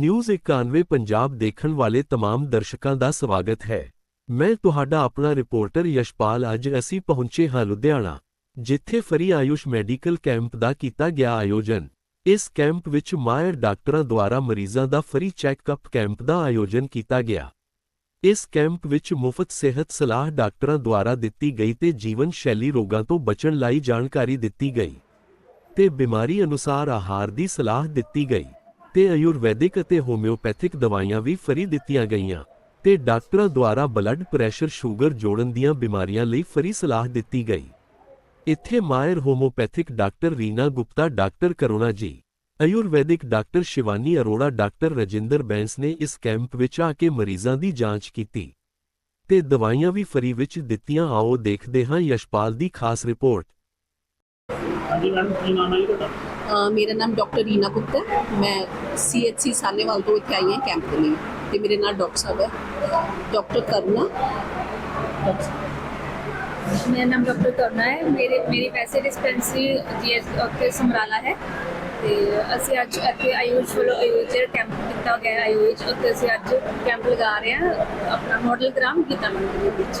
News 91 Punjab ਦੇਖਣ ਵਾਲੇ तमाम ਦਰਸ਼ਕਾਂ ਦਾ ਸਵਾਗਤ ਹੈ ਮੈਂ ਤੁਹਾਡਾ ਆਪਣਾ ਰਿਪੋਰਟਰ ਯਸ਼ਪਾਲ ਅੱਜ ਅਸੀਂ ਪਹੁੰਚੇ ਹਾਂ ਲੁਧਿਆਣਾ ਜਿੱਥੇ ਫਰੀ ਆਯੁਸ਼ ਮੈਡੀਕਲ ਕੈਂਪ ਦਾ ਕੀਤਾ ਗਿਆ ਆਯੋਜਨ ਇਸ ਕੈਂਪ ਵਿੱਚ ਮਾਇਰ ਡਾਕਟਰਾਂ ਦੁਆਰਾ ਮਰੀਜ਼ਾਂ ਦਾ ਫਰੀ ਚੈੱਕਅਪ ਕੈਂਪ ਦਾ ਆਯੋਜਨ ਕੀਤਾ ਗਿਆ ਇਸ ਕੈਂਪ ਵਿੱਚ ਮੁਫਤ ਸਿਹਤ ਸਲਾਹ ਡਾਕਟਰਾਂ ਦੁਆਰਾ ਦਿੱਤੀ ਗਈ ਤੇ ਜੀਵਨ ਸ਼ੈਲੀ ਰੋਗਾਂ ਤੋਂ ਬਚਣ ਲਈ ਜਾਣਕਾਰੀ ਦਿੱਤੀ ਗਈ ਤੇ ਬਿਮਾਰੀ ਅਨੁਸਾਰ ਆਹਾਰ ਦੀ ਸਲਾਹ ਦਿੱਤੀ ਗਈ ਤੇ ਆਯੁਰਵੈਦਿਕ ਅਤੇ ਹੋਮਿਓਪੈਥਿਕ ਦਵਾਈਆਂ ਵੀ ਫਰੀ ਦਿੱਤੀਆਂ ਗਈਆਂ ਤੇ ਡਾਕਟਰਾਂ ਦੁਆਰਾ ਬਲੱਡ ਪ੍ਰੈਸ਼ਰ ਸ਼ੂਗਰ ਜੋੜਨ ਦੀਆਂ ਬਿਮਾਰੀਆਂ ਲਈ ਫਰੀ ਸਲਾਹ ਦਿੱਤੀ ਗਈ। ਇੱਥੇ ਮਾਇਰ homoeopathic doctor Reena Gupta, doctor Karuna ji, Ayurvedic doctor Shivani Arora, doctor Rajinder Bains ਨੇ ਇਸ ਕੈਂਪ ਵਿੱਚ ਆ ਕੇ ਮਰੀਜ਼ਾਂ ਦੀ ਜਾਂਚ ਕੀਤੀ ਤੇ ਦਵਾਈਆਂ ਵੀ ਫਰੀ ਵਿੱਚ ਦਿੱਤੀਆਂ। ਆਓ ਦੇਖਦੇ ਹਾਂ ਯਸ਼ਪਾਲ ਦੀ ਖਾਸ ਰਿਪੋਰਟ। ਹਾਂਜੀ ਮੈਡਮ ਕੀ ਨਾਮ ਹੈ ਜੀ ਤੁਹਾਡਾ? ਅ, ਮੇਰਾ ਨਾਮ ਡਾਕਟਰ ਰੀਨਾ ਗੁਪਤਾ ਹੈ। ਮੈਂ ਸੀਐਚਸੀ ਸਾਨੇਵਾਲ ਤੋਂ ਇੱਥੇ ਆਈ ਹਾਂ ਕੈਂਪ ਦੇ ਲਈ ਤੇ ਮੇਰੇ ਨਾਲ ਡਾਕਟਰ ਸਾਹਿਬ ਹੈ। ਡਾਕਟਰ ਕਰਨਾ ਮੇਰਾ ਨਾਮ ਡਾਕਟਰ ਕਰਨਾ ਹੈ। ਮੇਰੇ ਮੇਰੀ ਵੈਸੇ ਡਿਸਪੈਂਸਰੀ ਜੀਐਸ ਉੱਥੇ ਸਮਰਾਲਾ ਹੈ ਤੇ ਅਸੀਂ ਅੱਜ ਇੱਥੇ ਆਯੁਸ਼ ਵੱਲੋਂ ਆਯੁਸ਼ ਕੈਂਪ ਕੀਤਾ ਗਿਆ ਹੈ ਆਯੁਸ਼ ਉੱਥੇ ਅਸੀਂ ਅੱਜ ਕੈਂਪ ਲਗਾ ਰਹੇ ਹਾਂ। ਆਪਣਾ ਮਾਡਲ ਗ੍ਰਾਮ ਗੀਤਾ ਮੰਡੀ ਦੇ ਵਿੱਚ।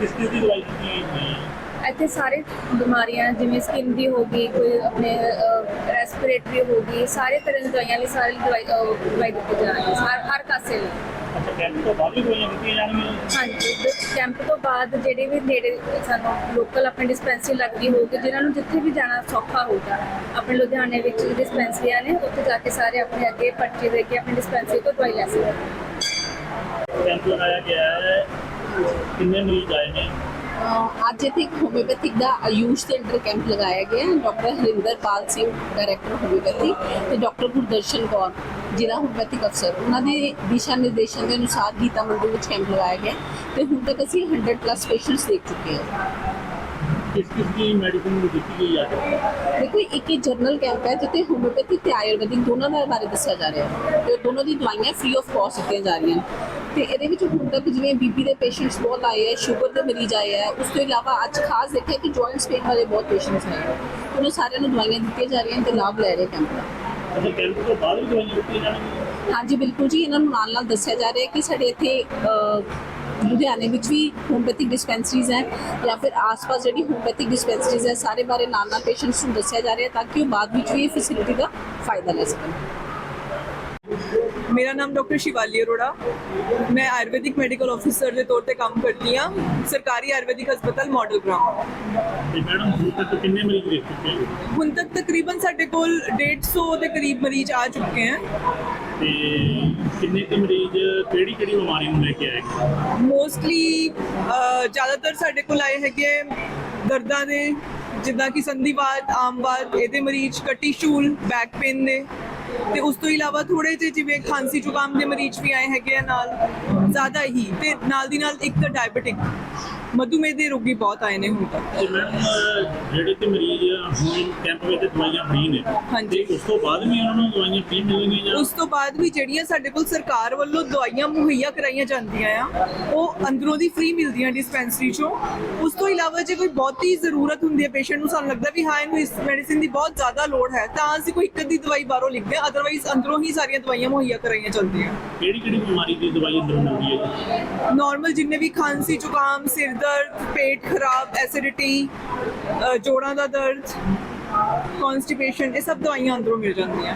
ਕਿਸ ਕਿਸ ਦੀ ਦਵਾਈ ਦਿੱਤੀ ਗਈ ਹੈ ਇੱਥੇ ਸਾਰੇ ਬਿਮਾਰੀਆਂ ਜਿਵੇਂ ਸਕਿਨ ਦੀ ਹੋ ਗਈ ਕੋਈ ਆਪਣੇ ਰੈਸਪੀਰੇਟਰੀ ਹੋ ਗਈ ਸਾਰੇ ਤਰ੍ਹਾਂ ਦੀ ਦਵਾਈਆਂ ਲਈ ਸਾਰੀ ਦਵਾਈ ਅਹ, ਦਵਾਈ ਦਿੱਤੀ ਜਾ ਰਹੀ ਹੈ ਹਰ ਹਰ ਕਾਸੇ ਲਈ। ਅੱਛਾ ਕੈਂਪ ਤੋਂ ਬਾਅਦ ਵੀ ਦਵਾਈਆਂ ਦਿੱਤੀਆਂ ਜਾਣਗੀਆਂ ਹਾਂਜੀ ਕੈਂਪ ਤੋਂ ਬਾਅਦ ਜਿਹੜੇ ਵੀ ਨੇੜੇ ਸਾਨੂੰ ਲੋਕਲ ਆਪਣੀ ਡਿਸਪੈਂਸਰੀ ਲੱਗਦੀ ਹੋਊਗੀ ਜਿਨ੍ਹਾਂ ਨੂੰ ਜਿੱਥੇ ਵੀ ਜਾਣਾ ਸੌਖਾ ਹੋਊਗਾ ਆਪਣੇ ਲੁਧਿਆਣੇ ਵਿੱਚ ਡਿਸਪੈਂਸਰੀਆਂ ਨੇ ਉੱਥੇ ਜਾ ਕੇ ਸਾਰੇ ਆਪਣੇ ਅੱਗੇ ਪਰਚੀ ਦੇ ਕੇ ਆਪਣੀ ਡਿਸਪੈਂਸਰੀ ਤੋਂ ਦਵਾਈ ਲੈ ਸਕਦੇ। ਕੈਂਪ ਲਗਾਇਆ ਗਿਆ ਹੈ ਕਿੰਨੇ ਮਰੀਜ਼ ਆਏ ਨੇ? ਅੱਜ ਇੱਥੇ ਹੋਮਿਓਪੈਥਿਕ ਦਾ ਆਯੂਸ਼ ਅੰਡਰ ਕੈਂਪ ਲਗਾਇਆ ਗਿਆ ਹੈ। Doctor Harinderpal Singh director homoeopathy ਤੇ ਡਾਕਟਰ ਗੁਰਦਰਸ਼ਨ ਕੌਰ ਜ਼ਿਲ੍ਹਾ ਹੋਮਿਓਪੈਥਿਕ ਅਫਸਰ ਉਹਨਾਂ ਦੇ ਦਿਸ਼ਾ ਨਿਰਦੇਸ਼ਾਂ ਦੇ ਅਨੁਸਾਰ ਗੀਤਾ ਮੰਡੀ ਵਿੱਚ ਕੈਂਪ ਲਗਾਇਆ ਗਿਆ ਤੇ ਹੁਣ ਤੱਕ ਅਸੀਂ 100 ਪਲੱਸ ਪੇਸ਼ੈਂਟਸ ਦੇਖ ਚੁੱਕੇ ਹਾਂ। ਕਿਸ ਕਿਸ ਦੀ ਮੈਡੀਸਿਨ ਦਿੱਤੀ ਗਈ ਹੈ ਦੇਖੋ ਇੱਕ ਹੀ ਜਰਨਲ ਕੈਂਪ ਹੈ ਜਿੱਥੇ ਹੋਮਿਓਪੈਥਿਕ ਤੇ ਆਯੁਰਵੈਦਿਕ ਦੋਨਾਂ ਦੇ ਬਾਰੇ ਦੱਸਿਆ ਜਾ ਰਿਹਾ ਹੈ ਤੇ ਦੋਨੋਂ ਦੀ ਦਵਾਈਆਂ ਫ੍ਰੀ ਆਫ ਕਾਸਟ ਦਿੱਤੀਆਂ ਜਾ ਰਹੀਆਂ ਨੇ। ਤੇ ਇਹਦੇ ਵਿੱਚ ਹੁਣ ਤੱਕ ਜਿਵੇਂ ਬੀਪੀ ਦੇ ਪੇਸ਼ੈਂਟਸ ਬਹੁਤ ਆਏ ਹੈ ਸ਼ੂਗਰ ਦੇ ਮਰੀਜ਼ ਆਏ ਹੈ ਉਸ ਤੋਂ ਇਲਾਵਾ ਅੱਜ ਖਾਸ ਦੇਖਿਆ ਕਿ ਜੁਆਇੰਟਸ ਪੇਨ ਵਾਲੇ ਬਹੁਤ ਪੇਸ਼ੈਂਟਸ ਆਏ ਹੈ ਉਹਨਾਂ ਸਾਰਿਆਂ ਨੂੰ ਦਵਾਈਆਂ ਦਿੱਤੀਆਂ ਜਾ ਰਹੀਆਂ ਤੇ ਲਾਭ ਲੈ ਰਹੇ ਕੈਂਪ ਦਾ। ਅੱਛਾ ਕੈਂਪ ਤੋਂ ਬਾਅਦ ਵੀ ਦਵਾਈਆਂ ਦਿੱਤੀਆਂ ਜਾਣਗੀਆਂ ਹਾਂਜੀ ਬਿਲਕੁਲ ਜੀ ਇਹਨਾਂ ਨੂੰ ਨਾਲ ਨਾਲ ਦੱਸਿਆ ਜਾ ਰਿਹਾ ਹੈ ਕਿ ਸਾਡੇ ਇੱਥੇ ਲੁਧਿਆਣੇ ਵਿੱਚ ਵੀ ਹੋਮਪੈਥਿਕ ਡਿਸਪੈਂਸਰੀਜ਼ ਹੈ ਜਾਂ ਫਿਰ ਆਸ-ਪਾਸ ਜਿਹੜੀ ਹੋਮਪੈਥਿਕ ਡਿਸਪੈਂਸਰੀਜ਼ ਹੈ ਸਾਰੇ ਬਾਰੇ ਨਾਲ ਨਾਲ ਪੇਸ਼ੈਂਟਸ ਨੂੰ ਦੱਸਿਆ ਜਾ ਰਿਹਾ ਹੈ ਤਾਂ ਕਿ ਉਹ ਬਾਅਦ ਵਿੱਚ ਵੀ ਇਹ ਫੈਸਿਲਿਟੀ ਦਾ ਫਾਇਦਾ ਲੈ ਸਕਣ। ਮੇਰਾ ਨਾਮ ਡਾਕਟਰ ਸ਼ਿਵਾਲੀ ਅਰੋੜਾ। ਮੈਂ ਆਯੁਰਵੈਦਿਕ ਮੈਡੀਕਲ ਆਫੀਸਰ ਦੇ ਤੌਰ ਤੇ ਕੰਮ ਕਰਦੀ ਹਾਂ। ਸਰਕਾਰੀ ਆਯੁਰਵੈਦਿਕ ਹਸਪਤਾਲ ਮਾਡਲ ਗ੍ਰਾਮ ਤੇ ਮੈਡਮ ਹੁਣ ਤੱਕ ਕਿੰਨੇ ਮਰੀਜ਼ ਦੇਖ ਚੁੱਕੇ ਹੋ? ਹੁਣ ਤੱਕ ਤਕਰੀਬਨ ਸਾਡੇ ਕੋਲ 150 ਦੇ ਕਰੀਬ ਮਰੀਜ਼ ਆ ਚੁੱਕੇ ਹਨ ਤੇ ਕਿੰਨੇ ਕੁ ਮਰੀਜ਼ ਕਿਹੜੀ ਕਿਹੜੀ ਬਿਮਾਰੀ ਨੂੰ ਲੈ ਕੇ ਆਏ? ਮੋਸਟਲੀ ਜ਼ਿਆਦਾਤਰ ਸਾਡੇ ਕੋਲ ਆਏ ਹੈਗੇ ਦਰਦਾਂ ਦੇ। ਜਿੱਦਾਂ ਕਿ ਸੰਧੀਵਾਤ ਆਮਵਾਤ ਇਹਦੇ ਮਰੀਜ਼ ਕਟੀ ਸ਼ੂਲ ਬੈਕ ਪੇਨ ਦੇ ਤੇ ਉਸ ਤੋਂ ਇਲਾਵਾ ਥੋੜੇ ਜਿਹੇ ਜਿਵੇਂ ਖਾਂਸੀ ਜ਼ੁਕਾਮ ਦੇ ਮਰੀਜ਼ ਵੀ ਆਏ ਹੈਗੇ ਆ ਨਾਲ, ਜ਼ਿਆਦਾ ਹੀ ਤੇ ਨਾਲ ਦੀ ਨਾਲ ਇੱਕ ਡਾਇਬੀਟਿਕ ਮਧੂਮੇਹ ਦੇ ਰੋਗੀ ਬਹੁਤ ਆਏ ਨੇ ਹੁਣ ਤੱਕ। ਤੇ ਜਿਹੜੇ ਤੇ ਮਰੀਜ਼ ਹੁਣ ਕੈਂਪ ਵਿੱਚ ਦਵਾਈਆਂ ਫ੍ਰੀ ਨੇ। ਹਾਂਜੀ। ਤੇ ਉਸ ਤੋਂ ਬਾਅਦ ਵੀ ਉਹਨਾਂ ਨੂੰ ਦਵਾਈਆਂ ਫ੍ਰੀ ਮਿਲਣਗੀਆਂ ਜਾਂ? ਉਸ ਤੋਂ ਬਾਅਦ ਵੀ ਜਿਹੜੀਆਂ ਸਾਡੇ ਕੋਲ ਸਰਕਾਰ ਵੱਲੋਂ ਦਵਾਈਆਂ ਮੁਹੱਈਆ ਕਰਾਈਆਂ ਜਾਂਦੀਆਂ ਆ ਉਹ ਅੰਦਰੋਂ ਦੀ ਫ੍ਰੀ ਮਿਲਦੀਆਂ ਡਿਸਪੈਂਸਰੀ ਚੋਂ। ਉਸ ਤੋਂ ਇਲਾਵਾ ਜੇ ਕੋਈ ਬਹੁਤੀ ਜ਼ਰੂਰਤ ਹੁੰਦੀ ਹੈ ਪੇਸ਼ੈਂਟ ਨੂੰ ਸਾਨੂੰ ਲੱਗਦਾ ਵੀ ਹਾਂ ਇਹਨੂੰ ਇਸ ਮੈਡੀਸਿਨ ਦੀ ਬਹੁਤ ਜ਼ਿਆਦਾ ਲੋੜ ਹੈ ਤਾਂ ਅਸੀਂ ਕੋਈ ਇੱਕ ਅੱਧੀ ਦਵਾਈ ਬਾਹਰੋਂ ਲਿਖਦੇ ਹਾਂ ਅਦਰਵਾਈਜ਼ ਅੰਦਰੋਂ ਹੀ ਸਾਰੀਆਂ ਦਵਾਈਆਂ ਮੁਹੱਈਆ ਕਰਾਈਆਂ ਜਾਂਦੀਆਂ। ਕਿਹੜੀ ਕਿਹੜੀ ਬਿਮਾਰੀ ਦੀ ਦਵਾਈ ਅੰਦਰੋਂ ਮਿਲਦੀ ਹੈ ਜੀ? ਨਾਰਮਲ ਜਿੰਨੇ ਵੀ ਖਾਂਸੀ ਜ਼ੁਕਾਮ ਸਿਰ ਦਰਦ ਪੇਟ ਖਰਾਬ ਐਸਿਡਿਟੀ ਜੋੜਾਂ ਦਾ ਦਰਦ ਕਨਸਟੀਪੇਸ਼ਨ ਇਹ ਸਭ ਦਵਾਈਆਂ ਅੰਦਰੋਂ ਮਿਲ ਜਾਂਦੀਆਂ।